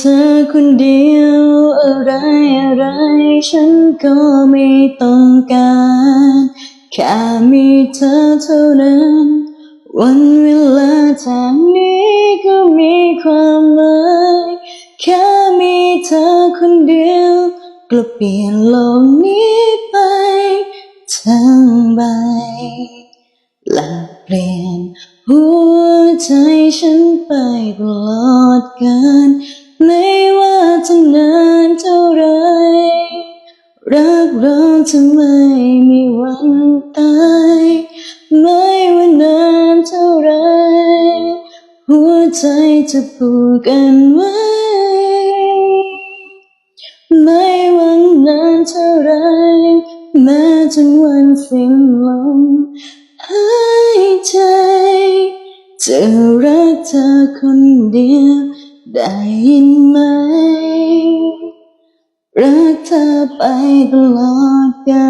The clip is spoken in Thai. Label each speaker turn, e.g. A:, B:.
A: เธอคนเดียวอะไรอะไรฉันก็ไม่ต้องการ แค่มีเธอเท่านั้น วันเวลาทางนี้ก็มีความหมายแค่มีเธอคนเดียวก็เปลี่ยนโลกนี้ไปทั้งใบและเปลี่ยนหัวใจฉันไปตลอดกาล ไม่ว่าจะนานเท่าไร รักเราจะไม่มีวันตาย ไม่ว่านานเท่าไร หัวใจจะผูกกันไว้ ไม่ว่านานเท่าไร แม้จนวันสิ้นลมหายใจจะรักเธอคนเดียว ได้ยินไหมรักเธอไปตลอดกา